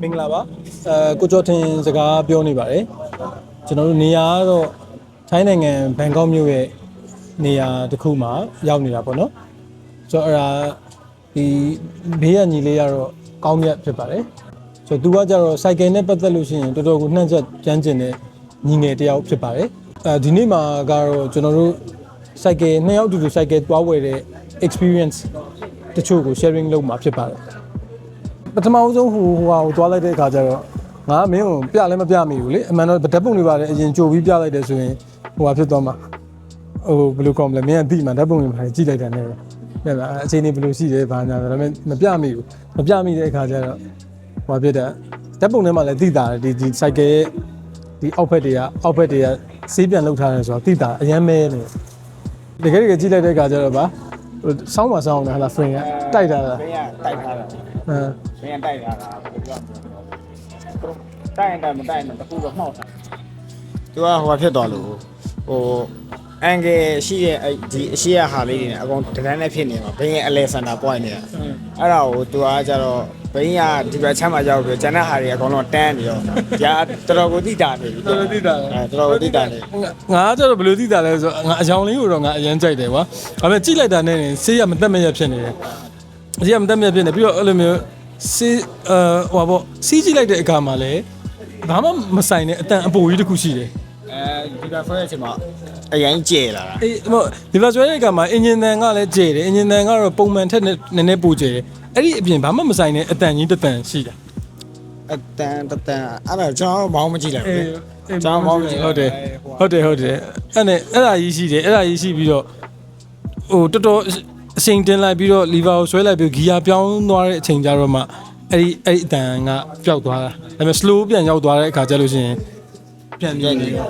မင်္ဂလာပါအဲကိုကျော်ထင်စကားပြောနေပါတယ်ကျွန်တော်တို့နေရာကတော့ထိုင်းနိုင်ငံဘန်ကောက်မြို့ရဲ့နေရာတစ်ခုမှာရောက်နေတာပေါ့နော်ဆိုတော့အဲ့ဒါဒီဘေးကညီလေးကတော့ကောင်းမြတ်ဖြစ်ပါတယ်ဆိုတော့သူကကြတော့စိုက်ကယ်နဲ့ပတ်သက်လို့ရှိရင်တော်တော်ကိုနှံ့ချက်ကြမ်းကျင်တဲ့ညီငယ်တစ်ယောက်ဖြစ်ပါတယ်အဲဒီနေ့မှာကတော့ကျွန်တော်တို့စိုက်ကယ်နှစ်ယောက်အတူတူစိုက်ကယ်တွားဝယ်တဲ့ experience တချို့ကို sharing လုပ်မှာဖြစ်ပါတယ် ပထမဦးဆုံးဟိုဟိုဟာကိုသွားလိုက်တဲ့အခါကျတော့ငါမင်းကိုပြလည်းမပြမိဘူးလေအမှန်တော့ဓာတ်ပုံတွေပါတယ်အရင်ကြိုပြီးပြလိုက်တယ်ဆိုရင်ဟိုဟာဖြစ်သွားမှာဟိုဘယ်လိုကောင်းမလဲမင်းကတိမှဓာတ်ပုံတွေပါတယ်ကြည့်လိုက်တာနဲ့ပဲတဲ့လားအချိန်နေဘယ်လိုရှိတယ်ဘာညာဒါပေမဲ့မပြမိဘူးမပြမိတဲ့အခါကျတော့ဟိုဟာဖြစ်တဲ့ဓာတ်ပုံထဲမှာလည်းတိတာတယ်ဒီဒီ cycle ရဲ့ဒီအောက်ဘက်တွေကအောက်ဘက်တွေကဆေးပြန်လောက်ထားတယ်ဆိုတော့တိတာအရန်မဲနေတကယ်တကယ်ကြည့်လိုက်တဲ့အခါကျတော့ဗာဟိုစောင်းပါစောင်းတယ်ဟာလား frame ကတိုက်တာလားဘင်းကတိုက်ထားတာအ မ်ဘင်းကတိုက်ထားတာဘယ်လိုပြောတိုက်ရင်တိုက်မတိုက်ရင်တခုတော့မှောက်တာသူကဟိုဖြစ်သွားလို့ဟိုအန်ဂယ်ရှိရဲ့အဲ့ဒီအရှိရဟာလေးတွေနဲ့အကုန်တန်းနဲ့ဖြစ်နေမှာဘင်းရဲ့အလဲစင်တာ point နေတာအဲ့ဒါကိုသူကကြတော့ဘင်းကဒီဘက်ချမ်းမှာရောက်ပြီးကျန်တဲ့ဟာတွေအကုန်လုံးတန်းပြီးတော့ကြာတော်တော်ကိုတိတာနေပြီတော်တော်တိတာတယ်အဲတော်တော်ကိုတိတာနေငါကျတော့ဘယ်လိုသိတာလဲဆိုတော့ငါအယောင်လေးကိုတော့ငါအရင်ကြိုက်တယ်ကွာဒါပေမဲ့ကြိလိုက်တာနဲ့နေဆေးရမတက်မရဖြစ်နေတယ် ဆေးရမတက်မရဖြစ်နေပြီးတော့အဲ့လိုမျိုးဆေးအာဟိုပါပေါ့စီးကြည့်လိုက်တဲ့အခါမှာလည်းဘာမှမဆိုင်တဲ့အတန်အပူကြီးတစ်ခုရှိတယ်အဲဒီဘက်ဆွဲတဲ့အချိန်မှာအရင်ကျဲလာတာအေးဟိုဒီလိုဆိုတဲ့အခါမှာအင်ဂျင်တန်ကလည်းကျဲတယ်အင်ဂျင်တန်ကတော့ပုံမှန်ထက်နည်းနည်းပူကျဲတယ်အဲ့ဒီအပြင်ဘာမှမဆိုင်တဲ့အတန်ကြီးတစ်တန်ရှိတယ်အတန်တတန်အဲ့ဒါကျွန်တော်ဘောင်းမကြည့်လိုက်ဘူးလေကျောင်းမောင်းကြည့်ဟုတ်တယ်ဟုတ်တယ်ဟုတ်တယ်အဲ့နဲ့အဲ့ဒါကြီးရှိတယ်အဲ့ဒါကြီးရှိပြီးတော့ဟိုတော်တော် အချိန်တင်လိုက်ပြီးတော့လီဗာကိုဆွဲလိုက်ပြီးဂီယာပြောင်းသွားတဲ့အချိန်ကျတော့မှအဲ့ဒီအဲ့ဒီအတန်ကပျောက်သွားတာဒါပေမဲ့ slow ပြန်ရောက်သွားတဲ့အခါကျလို့ရှိရင်ပြန်ပြပြန်န်နေနေဩ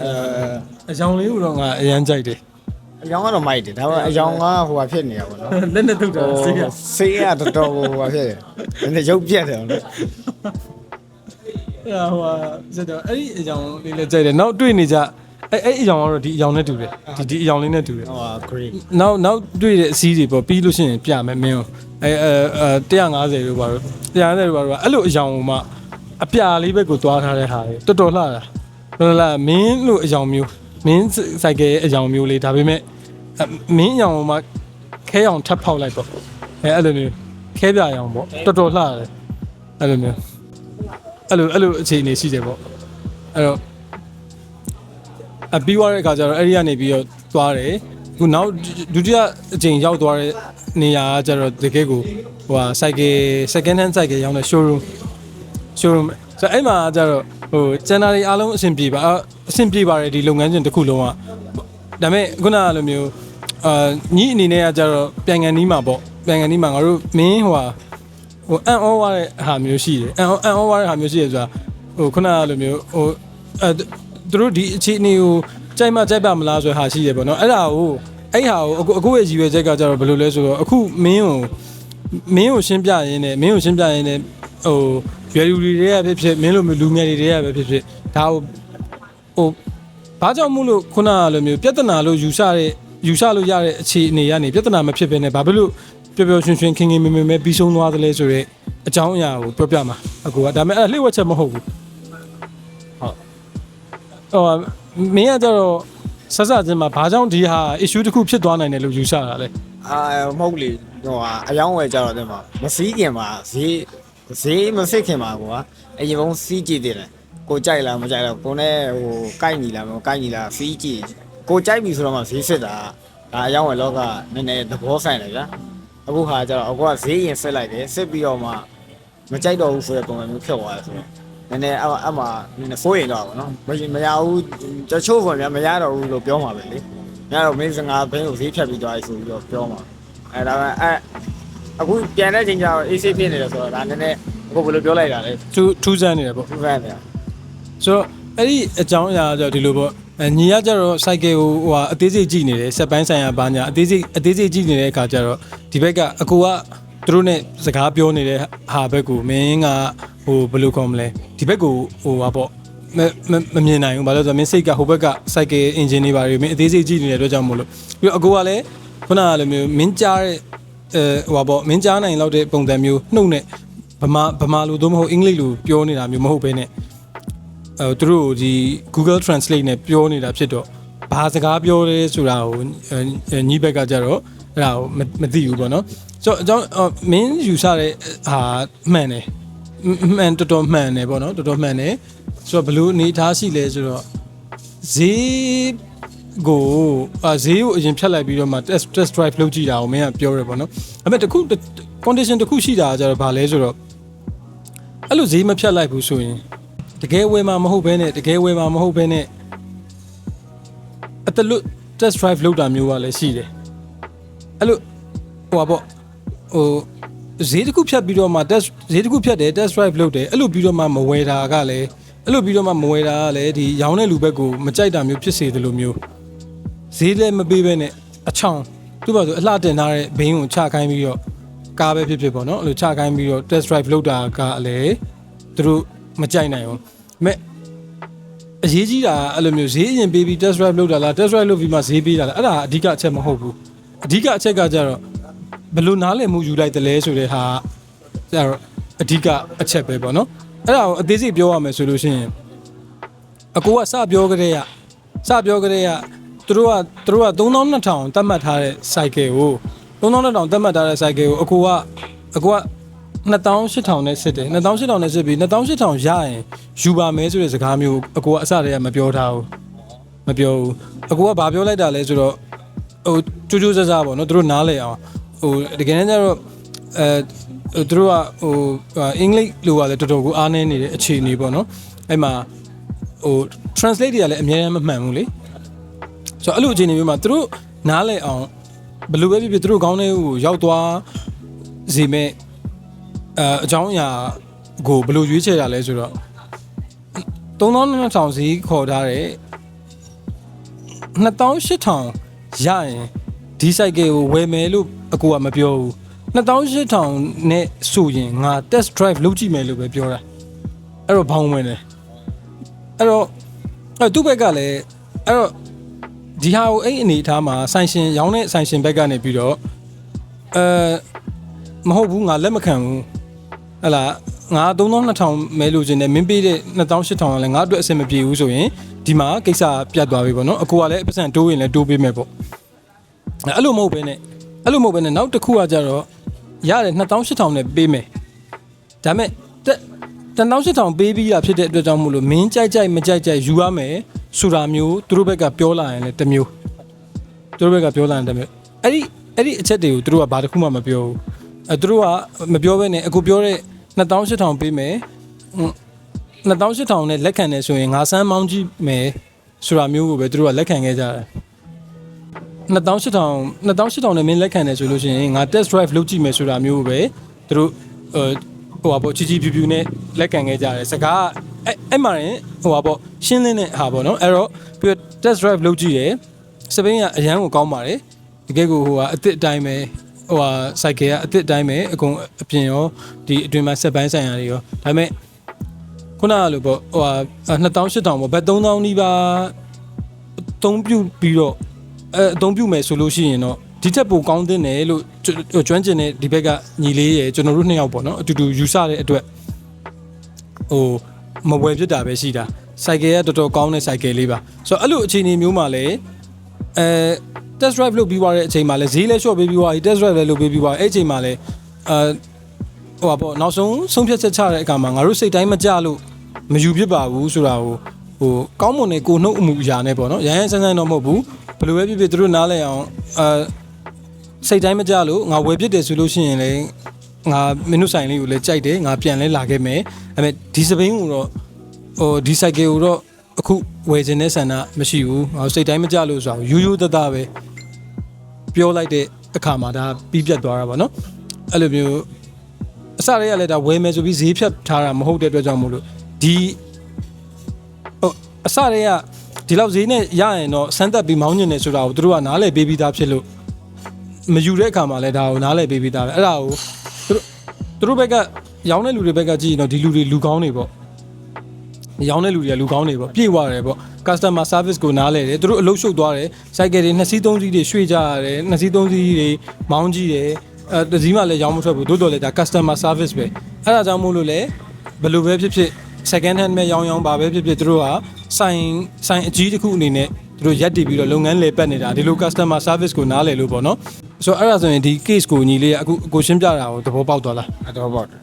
အဲအကြောင်လေးကိုတော့ငါအရန်ကြိုက်တယ်အယောင်ကတော့မိုက်တယ်ဒါပေမဲ့အယောင်ကဟိုဟာဖြစ်နေတာပေါ့နော်လက်နဲ့ထုတ်တာစိတ်ကဆေးရတော်တော်ဟိုဟာဖြစ်တယ်နည်းရုပ်ပြက်တယ်နော်အဲ့ဟိုဟာစတော့အဲ့ဒီအကြောင်လေးလည်းကြိုက်တယ်နောက်တွေ့နေကြ အဲ့အဲ့အကြောင်ကတော့ဒီအကြောင်နဲ့တူတယ်ဒီဒီအကြောင်လေးနဲ့တူတယ်ဟိုဟာ green နောက်နောက်တွေ့တဲ့အစည်းတွေပေါ့ပြီးလို့ရှိရင်ပြမယ်မင်းကိုအဲအဲအဲ150လို့ပါတော့150လို့ပါတော့အဲ့လိုအယောင်ဟိုမှအပြာလေးဘက်ကိုသွားထားတဲ့ဟာတွေတော်တော်လှတာတော်တော်လှမင်းလို့အယောင်မျိုးမင်းစိုက်ကဲအယောင်မျိုးလေးဒါပေမဲ့မင်းအယောင်ဟိုမှခဲအောင်ထပ်ဖောက်လိုက်ပေါ့အဲအဲ့လိုမျိုးခဲပြအောင်ပေါ့တော်တော်လှတယ်အဲ့လိုမျိုးအဲ့လိုအဲ့လိုအခြေအနေရှိတယ်ပေါ့အဲ့တော့ အပြီးသွားတဲ့အခါကျတော့အဲ့ဒီကနေပြီးတော့သွားတယ်ခုနောက်ဒုတိယအချိန်ရောက်သွားတဲ့နေရာကကျတော့တကယ်ကိုဟိုဟာ cycle second hand cycle ရောင်းတဲ့ showroom showroom ဆိုတော့အဲ့မှာကျတော့ဟိုကျန်တာတွေအားလုံးအဆင်ပြေပါအဆင်ပြေပါတယ်ဒီလုပ်ငန်းစဉ်တစ်ခုလုံးကဒါပေမဲ့ခုနကလိုမျိုးအာညီအနေနဲ့ကကျတော့ပြန်ကန်နီးမှာပေါ့ပြန်ကန်နီးမှာငါတို့မင်းဟိုဟာဟိုအန်အောဝါတဲ့ဟာမျိုးရှိတယ်အန်အန်အောဝါတဲ့ဟာမျိုးရှိတယ်ဆိုတာဟိုခုနကလိုမျိုးဟိုအဲ သူတို့ဒီအခြေအနေကိုကြိုက်မှကြိုက်ပါမလားဆိုတဲ့ဟာရှိရပေါ့နော်အဲ့ဒါကိုအဲ့ဟာကိုအခုအခုရဲ့ရည်ရွယ်ချက်ကကြတော့ဘယ်လိုလဲဆိုတော့အခုမင်းကိုမင်းကိုရှင်းပြရင်းနဲ့မင်းကိုရှင်းပြရင်းနဲ့ဟိုရွယ်လူတွေတွေကဖြစ်ဖြစ်မင်းလိုမျိုးလူငယ်တွေတွေကပဲဖြစ်ဖြစ်ဒါကိုဟိုဘာကြောင့်မို့လို့ခုနကလိုမျိုးပြဿနာလို့ယူဆတဲ့ယူဆလို့ရတဲ့အခြေအနေကနေပြဿနာမဖြစ်ဘဲနဲ့ဘာဖြစ်လို့ပျော်ပျော်ရွှင်ရွှင်ခင်ခင်မင်မင်ပဲပြီးဆုံးသွားသလဲဆိုတော့အကြောင်းအရာကိုပြောပြမှာအခုကဒါပေမဲ့အဲ့ဒါလှည့်ဝက်ချက်မဟုတ်ဘူး ဟိုမင်းကကြတော့ဆက်စချင်းမှာဘာကြောင့်ဒီဟာ issue တစ်ခုဖြစ်သွားနိုင်တယ်လို့ယူဆတာလဲအာမဟုတ်လေဟိုဟာအယောင်ဝယ်ကြတော့တဲ့မှာမစည်းခင်မှာဈေးဈေးမစစ်ခင်မှာကွာအရင်ကစီးကြည့်တယ်လေကိုကြိုက်လားမကြိုက်လားကိုနဲ့ဟိုကိုက်ညီလားမကိုက်ညီလားစီးကြည့်ကိုကြိုက်ပြီဆိုတော့မှဈေးစစ်တာဒါအယောင်ဝယ်လောကနည်းနည်းသဘောဆိုင်တယ်ဗျာအခုဟာကျတော့အခုကဈေးရင်စစ်လိုက်တယ်စစ်ပြီးတော့မှမကြိုက်တော့ဘူးဆိုတဲ့ပုံစံမျိုးဖြစ်သွားတယ်ဆိုတော့ နည်းနည်းအအမှနည်းနည်းစိုးရင်တော့ဗောနော်မမရဘူးတချို့ပုံများမရတော့ဘူးလို့ပြောမှာပဲလေမရတော့မင်းစငါဘင်းကိုဈေးဖြတ်ပြီးသွားပြီဆိုပြီးတော့ပြောမှာအဲဒါပေမဲ့အဲအခုပြန်တဲ့ချိန်ကျတော့ AC ဖြစ်နေတယ်ဆိုတော့ဒါနည်းနည်းအခုဘယ်လိုပြောလိုက်တာလဲထူးထူးဆန်းနေတယ်ပေါ့သူကန်းတယ်ဆိုတော့အဲ့ဒီအကြောင်းအရာကကြတော့ဒီလိုပေါ့အဲညီကကြတော့ cycle ကိုဟိုဟာအသေးစိတ်ကြည့်နေတယ်စက်ပိုင်းဆိုင်ရာဘာညာအသေးစိတ်အသေးစိတ်ကြည့်နေတဲ့အခါကျတော့ဒီဘက်ကအကူကသူတို့နဲ့စကားပြောနေတဲ့ဟာဘက်ကိုမင်းကဟိုဘယ်လိုခေါ်မလဲ ဒီဘက်ကိုဟိုဟာပေါ့မမမမြင်နိုင်ဘူးဘာလို့လဲဆိုတော့မင်းစိတ်ကဟိုဘက်က cycle engine တွေပါတွေမင်းအသေးစိတ်ကြည့်နေတဲ့အတွက်ကြောင့်မို့လို့ပြီးတော့အကူကလည်းခုနကလိုမျိုးမင်းကြားတဲ့အဲဟိုပါပေါ့မင်းကြားနိုင်လောက်တဲ့ပုံစံမျိုးနှုတ်နဲ့ဗမာဗမာလိုသို့မဟုတ်အင်္ဂလိပ်လိုပြောနေတာမျိုးမဟုတ်ဘဲနဲ့အဲသူတို့ဒီ Google Translate နဲ့ပြောနေတာဖြစ်တော့ဘာစကားပြောလဲဆိုတာကိုအဲညီဘက်ကကြတော့အဲ့ဒါကိုမမသိဘူးပေါ့နော်ဆိုတော့အကြောင်းအော်မင်းယူဆတဲ့ဟာမှန်တယ် မှန်တော်တော်မှန်တယ်ပေါ့နော်တော်တော်မှန်တယ်ဆိုတော့ဘလို့အနေထားရှိလဲဆိုတော့ဈေးကိုအာဈေးကိုအရင်ဖြတ်လိုက်ပြီးတော့မှ test test drive လုပ်ကြည့်တာကိုမင်းကပြောရပေါ့နော်အဲ့မဲ့တခု condition တစ်ခုရှိတာကကြတော့ဗာလဲဆိုတော့အဲ့လိုဈေးမဖြတ်လိုက်ဘူးဆိုရင်တကယ်ဝယ်မှာမဟုတ်ဘဲနဲ့တကယ်ဝယ်မှာမဟုတ်ဘဲနဲ့အတလူ test drive လုပ်တာမျိုးကလည်းရှိတယ်အဲ့လိုဟိုပါပေါ့ဟို ဈေးတစ်ခုဖြတ်ပြီးတော့မှ test ဈေးတစ်ခုဖြတ်တယ် test drive လုပ်တယ်အဲ့လိုပြီးတော့မှမဝယ်တာကလည်းအဲ့လိုပြီးတော့မှမဝယ်တာကလည်းဒီရောင်းတဲ့လူဘက်ကိုမကြိုက်တာမျိုးဖြစ်စေတယ်လို့မျိုးဈေးလည်းမပေးဘဲနဲ့အချောင်သူ့ဘာဆိုအလှတင်ထားတဲ့ဘိန်းကိုချခိုင်းပြီးတော့ကားပဲဖြစ်ဖြစ်ပေါ့နော်အဲ့လိုချခိုင်းပြီးတော့ test drive လုပ်တာကလည်းသူတို့မကြိုက်နိုင်ဘူးမဲ့အရေးကြီးတာကအဲ့လိုမျိုးဈေးအရင်ပေးပြီး test drive လုပ်တာလား test drive လုပ်ပြီးမှဈေးပေးတာလားအဲ့ဒါအဓိကအချက်မဟုတ်ဘူးအဓိကအချက်ကကြတော့ ဘယ်လိုနားလည်မှုယူလိုက်တယ်လဲဆိုတဲ့ဟာကျတော့အဓိကအချက်ပဲပေါ့နော်အဲ့ဒါကိုအသေးစိတ်ပြောရမယ်ဆိုလို့ရှိရင်အကိုကစပြောကြတဲ့ကစပြောကြတဲ့ကသူတို့ကသူတို့က3200တတ်မှတ်ထားတဲ့ cycle ကို3200တတ်မှတ်ထားတဲ့ cycle ကိုအကိုကအကိုက2800နဲ့စစ်တယ်2800နဲ့စစ်ပြီး2800ရရင်ယူပါမယ်ဆိုတဲ့စကားမျိုးအကိုကအစတည်းကမပြောထားဘူးမပြောဘူးအကိုကဘာပြောလိုက်တာလဲဆိုတော့ဟိုကျိုးကျိုးဆဆပေါ့နော်သူတို့နားလဲအောင် ဟိုတကယ်တမ်းကျတော့အဲဟိုသူတို့ကဟိုအင်္ဂလိပ်လိုကလည်းတော်တော်ကိုအားနည်းနေတဲ့အခြေအနေပေါ့နော်အဲ့မှာဟို translate တွေကလည်းအများကြီးမမှန်ဘူးလေဆိုတော့အဲ့လိုအခြေအနေမျိုးမှာသူတို့နားလဲအောင်ဘယ်လိုပဲဖြစ်ဖြစ်သူတို့ခေါင်းထဲကိုရောက်သွားစေမဲ့အဲအကြောင်းအရာကိုဘယ်လိုရွေးချယ်တာလဲဆိုတော့3200ဈေးခေါ်ထားတဲ့2800ရရင်ဒီ cycle ကိုဝယ်မယ်လို့ အကူကမပြောဘူး2800နဲ့ဆိုရင်ငါ test drive လုပ်ကြည့်မယ်လို့ပဲပြောတာအဲ့တော့ဘောင်းဝင်တယ်အဲ့တော့အဲ့သူ့ဘက်ကလည်းအဲ့တော့ဒီဟာကိုအဲ့အနေအထားမှာဆိုင်ရှင်ရောင်းတဲ့ဆိုင်ရှင်ဘက်ကနေပြီးတော့အဲမဟုတ်ဘူးငါလက်မခံဘူးဟဲ့လားငါ3200မဲလို့ခြင်းနဲ့မင်းပေးတဲ့2800ကလည်းငါအတွက်အဆင်မပြေဘူးဆိုရင်ဒီမှာကိစ္စပြတ်သွားပြီပေါ့နော်အကူကလည်းအပစံတိုးရင်လည်းတိုးပေးမယ်ပေါ့အဲ့လိုမဟုတ်ဘဲနဲ့ အဲ့လိုမဟုတ်ဘဲနဲ့နောက်တစ်ခုကကြတော့ရတယ်2800နဲ့ပေးမယ်ဒါမဲ့18000ပေးပြီးတာဖြစ်တဲ့အတွက်ကြောင့်မို့လို့မင်းကြိုက်ကြိုက်မကြိုက်ကြိုက်ယူရမယ်ဆိုတာမျိုးသူတို့ဘက်ကပြောလာရင်လည်းတစ်မျိုးသူတို့ဘက်ကပြောလာရင်တစ်မျိုးအဲ့ဒီအဲ့ဒီအချက်တွေကိုသူတို့ကဘာတစ်ခုမှမပြောဘူးအဲသူတို့ကမပြောဘဲနဲ့အခုပြောတဲ့18000ပေးမယ်18000နဲ့လက်ခံနေဆိုရင်ငါစမ်းမောင်းကြည့်မယ်ဆိုတာမျိုးကိုပဲသူတို့ကလက်ခံခဲ့ကြတယ် 2800 2800နဲ့မင်းလက်ခံတယ်ဆိုလို့ရှိရင်ငါ test drive လုပ်ကြည့်မယ်ဆိုတာမျိုးကိုပဲသူတို့ဟိုဟိုပါပေါ့ချီချီဖြူဖြူနဲ့လက်ခံခဲ့ကြတယ်စကားအဲ့အဲ့မှာရင်ဟိုပါပေါ့ရှင်းလင်းတဲ့ဟာပေါ့နော်အဲ့တော့ပြီးတော့ test drive လုပ်ကြည့်တယ်စပိန်ကအရန်ကိုကောင်းပါတယ်တကယ်ကိုဟိုဟာအစ်စ်အတိုင်းပဲဟိုဟာ cycle ကအစ်စ်အတိုင်းပဲအကုန်အပြင်ရောဒီအတွင်မှာစက်ပိုင်းဆိုင်ရာတွေရောဒါပေမဲ့ခုနကလိုပေါ့ဟိုဟာ2800ပေါ့ဘတ်3000နီးပါးအသုံးပြုပြီးတော့ အဲအသုံးပြုမယ်ဆိုလို့ရှိရင်တော့ဒီထက်ပိုကောင်းတဲ့နယ်လို့ကျွမ်းကျင်တဲ့ဒီဘက်ကညီလေးရယ်ကျွန်တော်တို့နှစ်ယောက်ပေါ့နော်အတူတူယူဆတဲ့အတွက်ဟိုမဝယ်ဖြစ်တာပဲရှိတာစိုက်ကယ်ကတော်တော်ကောင်းတဲ့စိုက်ကယ်လေးပါဆိုတော့အဲ့လိုအခြေအနေမျိုးမှာလည်းအဲ test drive လုပ်ပြီးသွားတဲ့အချိန်မှာလည်းဈေးလည်း short ပေးပြီးသွားပြီ test drive လည်းလုပ်ပေးပြီးသွားအဲ့အချိန်မှာလည်းအဲဟိုပါပေါ့နောက်ဆုံးဆုံးဖြတ်ချက်ချတဲ့အခါမှာငါတို့စိတ်တိုင်းမကြလို့မယူဖြစ်ပါဘူးဆိုတာကိုဟိုကောင်းမွန်တဲ့ကိုနှုတ်အမှုအရာနဲ့ပေါ့နော်ရဟန်းဆန်းဆန်းတော့မဟုတ်ဘူး ဘယ်လိုပဲဖြစ်ဖြစ်သူတို့နားလည်အောင်အဲစိတ်တိုင်းမကြလို့ငါဝယ်ဖြစ်တယ်ဆိုလို့ရှိရင်လည်းငါမင်းတို့ဆိုင်လေးကိုလည်းကြိုက်တယ်ငါပြန်လဲလာခဲ့မယ်ဒါပေမဲ့ဒီစပိန်ကိုတော့ဟိုဒီ cycle ကိုတော့အခုဝယ်ခြင်းနဲ့ဆန္ဒမရှိဘူးငါစိတ်တိုင်းမကြလို့ဆိုတော့ယူယူတတပဲပြောလိုက်တဲ့အခါမှာဒါပြီးပြတ်သွားတာပေါ့နော်အဲ့လိုမျိုးအစတွေကလည်းဒါဝယ်မယ်ဆိုပြီးဈေးဖြတ်ထားတာမဟုတ်တဲ့အတွက်ကြောင့်မို့လို့ဒီဟိုအစတွေက ဒီလောက်ဈေးနဲ့ရရင်တော့စမ်းသက်ပြီးမောင်းညင်နေဆိုတာကိုသူတို့ကနားလည်ပေးပြီးသားဖြစ်လို့မယူတဲ့အခါမှာလည်းဒါကိုနားလည်ပေးပြီးသားပဲအဲ့ဒါကိုသူတို့သူတို့ဘက်ကရောင်းတဲ့လူတွေဘက်ကကြည့်ရင်တော့ဒီလူတွေလူကောင်းနေပေါ့ရောင်းတဲ့လူတွေကလူကောင်းနေပေါ့ပြေဝရတယ်ပေါ့ customer service ကိုနားလဲတယ်သူတို့အလုပ်ရှုပ်သွားတယ် cycle တွေနှစ်စီးသုံးစီးတွေရွှေ့ကြရတယ်နှစ်စီးသုံးစီးတွေမောင်းကြည့်တယ်အဲတစ်စီးမှလည်းရောင်းမထွက်ဘူးတိုးတော်လည်းဒါ customer service ပဲအဲ့ဒါကြောင့်မို့လို့လည်းဘယ်လိုပဲဖြစ်ဖြစ် second hand မဲ့ရောင်းရောင်းပါပဲဖြစ်ဖြစ်သူတို့ကဆိုင်ဆိုင်အကြီးတစ်ခုအနေနဲ့သူတို့ရက်တည်ပြီးတော့လုပ်ငန်းလေပတ်နေတာဒီလို customer service ကိုနားလည်လို့ပေါ့နော်ဆိုတော့အဲ့ဒါဆိုရင်ဒီ case ကိုညီလေးကအခုကိုရှင်းပြတာကိုသဘောပေါက်သွားလားအတော့ပေါ့တယ်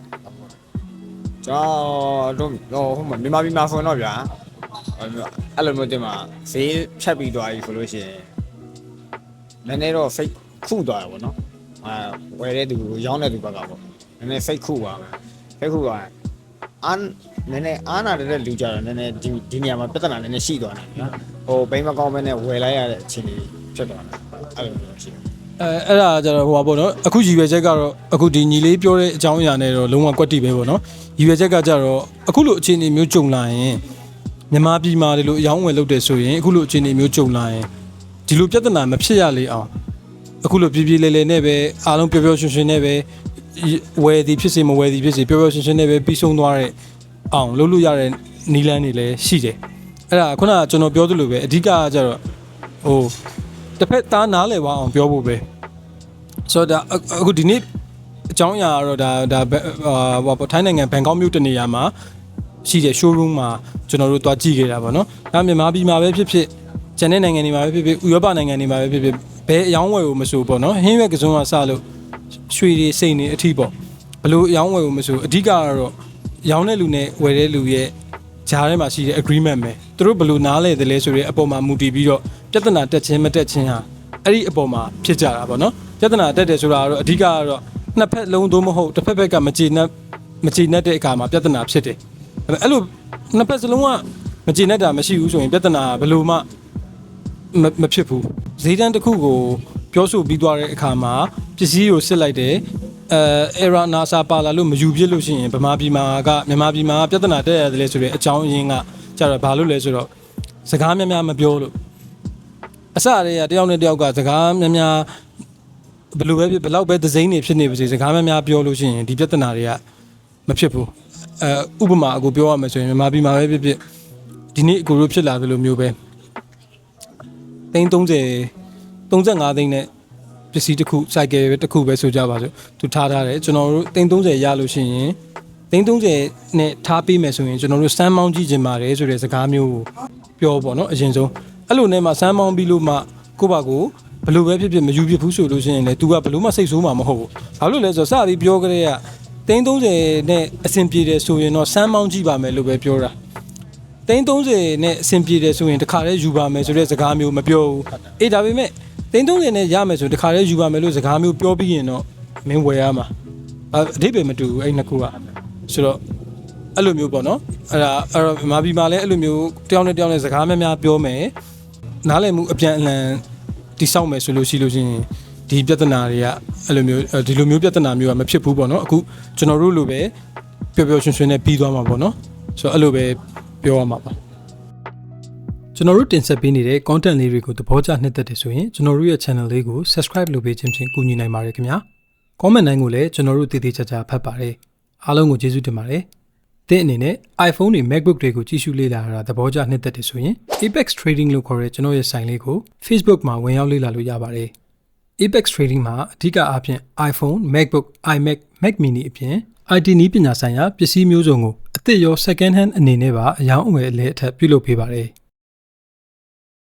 ကျွန်တော်တို့ဟိုမှာမြန်မာပြည်မှာဆိုတော့ဗျာအဲ့လိုမျိုးတင်မှာဈေးဖြတ်ပြီးသွားပြီဆိုလို့ရှိရင်နည်းနည်းတော့စိတ်ခုသွားတယ်ပေါ့နော်အဲဝယ်တဲ့သူရောင်းတဲ့သူဘက်ကပေါ့နည်းနည်းစိတ်ခုပါမယ်စိတ်ခုသွားအန် နည်းနည်းအားနာတဲ့လူကြတော့နည်းနည်းဒီဒီနေရာမှာပြဿနာနည်းနည်းရှိသွားတယ်နော်ဟိုဘိမ်းမကောင်းပဲနဲ့ဝယ်လိုက်ရတဲ့အခြေအနေဖြစ်သွားတယ်အဲ့လိုမျိုးရှိတယ်အဲအဲ့ဒါကြတော့ဟိုပါပေါ့နော်အခုရည်ရွယ်ချက်ကတော့အခုဒီညီလေးပြောတဲ့အကြောင်းအရာနဲ့တော့လုံးဝကွက်တိပဲပေါ့နော်ရည်ရွယ်ချက်ကကြတော့အခုလိုအခြေအနေမျိုးကြုံလာရင်မြန်မာပြည်မှာဒီလိုအယောင်းအဝယ်လုပ်တယ်ဆိုရင်အခုလိုအခြေအနေမျိုးကြုံလာရင်ဒီလိုပြဿနာမဖြစ်ရလေအောင်အခုလိုပြည်ပြည်လေလေနဲ့ပဲအားလုံးပျော်ပျော်ရွှင်ရွှင်နဲ့ပဲဝယ်သည်ဖြစ်စေမဝယ်သည်ဖြစ်စေပျော်ပျော်ရွှင်ရွှင်နဲ့ပဲပြီးဆုံးသွားတဲ့ အောင်လုပ်လို့ရတဲ့နီလန်းတွေလည်းရှိတယ်အဲ့ဒါခုနကကျွန်တော်ပြောသလိုပဲအဓိကကကြတော့ဟိုတစ်ဖက်သားနားလည်သွားအောင်ပြောဖို့ပဲဆိုတော့ဒါအခုဒီနေ့အကြောင်းအရာကတော့ဒါဒါဟာဟိုထိုင်းနိုင်ငံဘန်ကောက်မြို့တနေရာမှာရှိတဲ့ showroom မှာကျွန်တော်တို့တွားကြည့်ခဲ့တာပေါ့နော်။ဒါမြန်မာပြည်မှာပဲဖြစ်ဖြစ်ကျန်တဲ့နိုင်ငံတွေမှာပဲဖြစ်ဖြစ်ဥရောပနိုင်ငံတွေမှာပဲဖြစ်ဖြစ်ဘယ်အယောင်းဝယ်ကိုမဆိုပေါ့နော်။ဟင်းရွက်ကစုံကစလို့ရွှေတွေစိတ်နေအထိပေါ့။ဘလို့အယောင်းဝယ်ကိုမဆိုအဓိကကတော့ ရောင်းတဲ့လူနဲ့ဝယ်တဲ့လူရဲ့ဂျားထဲမှာရှိတဲ့ agreement ပဲ။သူတို့ဘလို့နားလဲတယ်လဲဆိုတဲ့အပေါ်မှာမူတည်ပြီးတော့ပြဿနာတက်ချင်းမတက်ချင်းဟာအဲ့ဒီအပေါ်မှာဖြစ်ကြတာပေါ့နော်။ပြဿနာတက်တယ်ဆိုတာကတော့အဓိကကတော့နှစ်ဖက်လုံးသို့မဟုတ်တစ်ဖက်ဘက်ကမကျေနပ်မကျေနပ်တဲ့အခါမှာပြဿနာဖြစ်တယ်။အဲ့လိုနှစ်ဖက်စလုံးကမကျေနပ်တာမရှိဘူးဆိုရင်ပြဿနာဘယ်လိုမှမမဖြစ်ဘူး။ဈေးတန်းတစ်ခုကိုပြောဆိုပြီးသွားတဲ့အခါမှာပစ္စည်းကိုစစ်လိုက်တယ်။ အဲ error NASA ပါလာလို့မယူပြစ်လို့ရှိရင်ဗမာပြည်မှာကမြန်မာပြည်မှာပြဿနာတက်ရတယ်လေဆိုတဲ့အကြောင်းအရင်းကကြတော့ဘာလို့လဲဆိုတော့စကားများများမပြောလို့အစတည်းကတယောက်နဲ့တယောက်ကစကားများများဘယ်လိုပဲဖြစ်ဘယ်လောက်ပဲသစိမ်းနေဖြစ်နေပါစေစကားများများပြောလို့ရှိရင်ဒီပြဿနာတွေကမဖြစ်ဘူးအဲဥပမာအကိုပြောရမယ်ဆိုရင်မြန်မာပြည်မှာပဲဖြစ်ဖြစ်ဒီနေ့အကိုတို့ဖြစ်လာသလိုမျိုးပဲသိန်း30 35သိန်းနဲ့ ပစ္စည်းတစ်ခုစိုက်ကယ်တစ်ခုပဲဆိုကြပါစို့သူထားထားတယ်ကျွန်တော်တို့သိန်း30ရလို့ရှိရင်သိန်း30နဲ့ထားပေးမယ်ဆိုရင်ကျွန်တော်တို့စမ်းမောင်းကြည့်ချင်ပါတယ်ဆိုတဲ့စကားမျိုးကိုပြောပေါ့နော်အရင်ဆုံးအဲ့လိုနဲ့မှစမ်းမောင်းပြီးလို့မှကိုယ့်ဘာကိုဘလို့ပဲဖြစ်ဖြစ်မယူဖြစ်ဘူးဆိုလို့ရှိရင်လေ तू ကဘလို့မှစိတ်ဆိုးမှာမဟုတ်ဘူးဘာလို့လဲဆိုတော့စပြီးပြောကြတဲ့ကသိန်း30နဲ့အဆင်ပြေတယ်ဆိုရင်တော့စမ်းမောင်းကြည့်ပါမယ်လို့ပဲပြောတာသိန်း30နဲ့အဆင်ပြေတယ်ဆိုရင်တခါတည်းယူပါမယ်ဆိုတဲ့စကားမျိုးမပြောဘူးအေးဒါပေမဲ့ သိန်း30နဲ့ရမယ်ဆိုတခါတည်းယူပါမယ်လို့စကားမျိုးပြောပြီးရင်တော့မင်းဝယ်ရမှာအအဓိပ္ပာယ်မတူဘူးအဲ့နှစ်ခုကဆိုတော့အဲ့လိုမျိုးပေါ့နော်အဲ့ဒါအဲ့တော့မာဘီမှာလည်းအဲ့လိုမျိုးတယောက်နဲ့တယောက်နဲ့စကားများများပြောမယ်နားလည်မှုအပြန်အလှန်တိဆောက်မယ်ဆိုလို့ရှိလို့ရှိရင်ဒီပြဿနာတွေကအဲ့လိုမျိုးဒီလိုမျိုးပြဿနာမျိုးကမဖြစ်ဘူးပေါ့နော်အခုကျွန်တော်တို့လိုပဲပျော်ပျော်ရွှင်ရွှင်နဲ့ပြီးသွားမှာပေါ့နော်ဆိုတော့အဲ့လိုပဲပြောရမှာပါ ကျွန်တော်တို့တင်ဆက်ပေးနေတဲ့ content လေးတွေကိုသဘောကျနှစ်သက်တယ်ဆိုရင်ကျွန်တော်တို့ရဲ့ channel လေးကို subscribe လုပ်ပေးခြင်းဖြင့်ကူညီနိုင်ပါတယ်ခင်ဗျာ comment တိုင်းကိုလည်းကျွန်တော်တို့တည်တည်ချာချာဖတ်ပါတယ်အားလုံးကိုကျေးဇူးတင်ပါတယ်သင်အနေနဲ့ iPhone တွေ MacBook တွေကိုကြည့်ရှုလေ့လာတာသဘောကျနှစ်သက်တယ်ဆိုရင် Apex Trading လို့ခေါ်တဲ့ကျွန်တော်ရဲ့ဆိုင်လေးကို Facebook မှာဝင်ရောက်လေ့လာလို့ရပါတယ် Apex Trading မှာအဓိကအားဖြင့် iPhone, MacBook, iMac, Mac mini အပြင် IT နည်းပညာဆိုင်ရာပစ္စည်းမျိုးစုံကိုအသစ်ရော second hand အနေနဲ့ပါအယောင်းအဝယ်အလဲအထက်ပြုလုပ်ပေးပါတယ်။